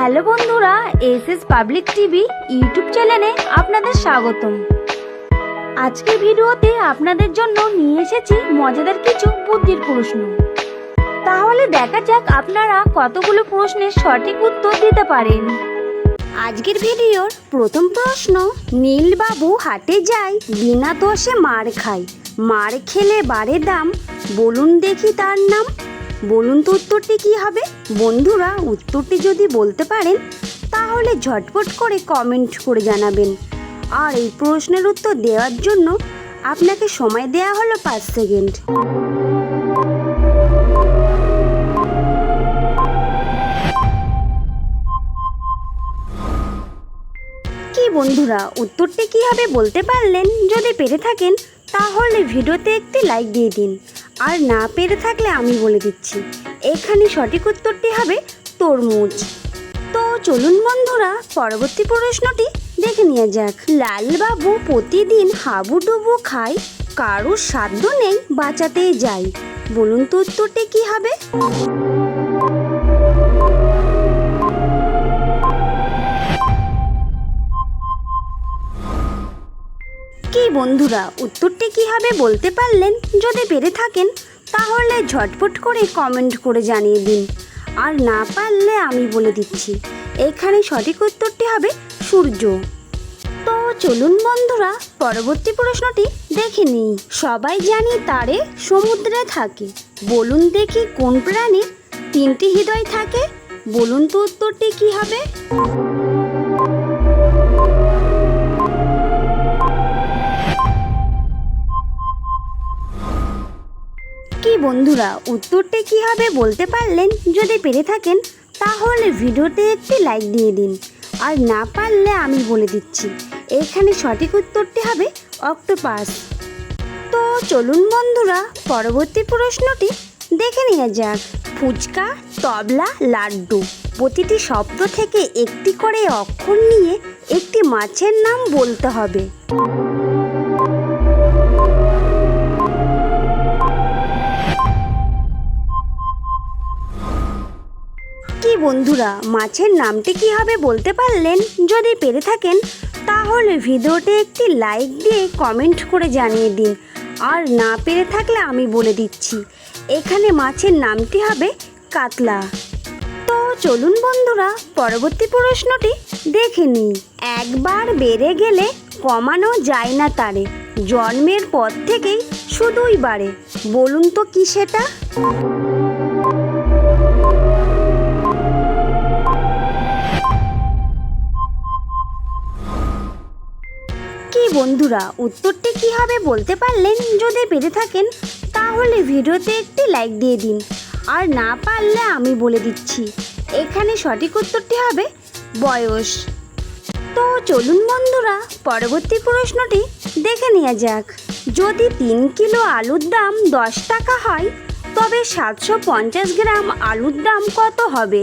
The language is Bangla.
হ্যালো বন্ধুরা S S public TV YouTube চ্যানেলে আপনাদের স্বাগতম। আজকের ভিডিওতে আপনাদের জন্য নিয়ে এসেছি মজাদার কিছু বুদ্ধির প্রশ্ন। তাহলে দেখা যাক আপনারা কতগুলো প্রশ্নের সঠিক উত্তর দিতে পারেন। আজকের ভিডিওর প্রথম প্রশ্ন, নীলবাবু হাটে যায়, বিনা দোষে মার খায়। মার খেলে বাড়ে দাম, বলুন দেখি তার নাম। বলুন তো উত্তরটি কি হবে? বন্ধুরা, উত্তরটি যদি বলতে পারেন, তাহলে ঝটপট করে কমেন্ট করে জানাবেন। আর এই প্রশ্নের উত্তর দেওয়ার জন্য আপনাকে সময় দেওয়া হলো পাঁচ সেকেন্ড। কি বন্ধুরা, উত্তরটি কি হবে বলতে পারলেন? যদি পেরে থাকেন, তাহলে ভিডিওতে একটি লাইক দিয়ে দিন। আর না পেরে থাকলে আমি বলে দিচ্ছি। এখানে সঠিক উত্তরটি হবে তরমুজ। তো চলুন বন্ধুরা, পরবর্তী প্রশ্নটি দেখে নিয়ে যাক। লালবাবু প্রতিদিন হাবুডুবু খাই কারোর সাধ্য নেই বাঁচাতে যাই বলুন তো উত্তরটি কী হবে? বন্ধুরা, উত্তরটি কি হবে বলতে পারলেন? যদি পেরে থাকেন, তাহলে ঝটপট করে কমেন্ট করে জানিয়ে দিন। আর না পারলে আমি বলে দিচ্ছি, এখানে সঠিক উত্তরটি হবে সূর্য। তো চলুন বন্ধুরা, পরবর্তী প্রশ্নটি দেখে নিই। সবাই জানি তারে সমুদ্রে থাকে। বলুন দেখি কোন প্রাণীর তিনটি হৃদয় থাকে। বলুন তো উত্তরটি কী হবে? বন্ধুরা, উত্তরটি কি হবে বলতে পারলেন যদি পেরে থাকেন, তাহলে ভিডিওতে একটি লাইক দিয়ে দিন। আর না পারলে আমি বলে দিচ্ছি, এখানে সঠিক উত্তরটি হবে অক্টোপাস। তো চলুন বন্ধুরা, পরবর্তী প্রশ্নটি দেখে নেওয়া যাক। ফুচকা, তবলা, লাড্ডু, প্রতিটি শব্দ থেকে একটি করে অক্ষর নিয়ে একটি মাছের নাম বলতে হবে। কি বন্ধুরা, মাছের নামটি কি হবে বলতে পারলেন? যদি পেরে থাকেন, তাহলে ভিডিওতে একটি লাইক দিয়ে কমেন্ট করে জানিয়ে দিন। আর না পেরে থাকলে আমি বলে দিচ্ছি, এখানে মাছের নামটি হবে কাতলা। তো চলুন বন্ধুরা, পরবর্তী প্রশ্নটি দেখে নিই। একবার বেড়ে গেলে কমানো যায় না তারে, জন্মের পর থেকেই শুধুই বাড়ে, বলুন তো কি সেটা? বন্ধুরা, উত্তরটি কি হবে বলতে পারলেন যদি পেরে থাকেন, তাহলে ভিডিওতে একটি লাইক দিয়ে দিন। আর না পারলে আমি বলে দিচ্ছি, এখানে সঠিক উত্তরটি হবে বয়স। তো চলুন বন্ধুরা, পরবর্তী প্রশ্নটি দেখে নেওয়া যাক। যদি তিন কিলো আলুর দাম দশ টাকা হয়, তবে সাতশো পঞ্চাশ গ্রাম আলুর দাম কত হবে?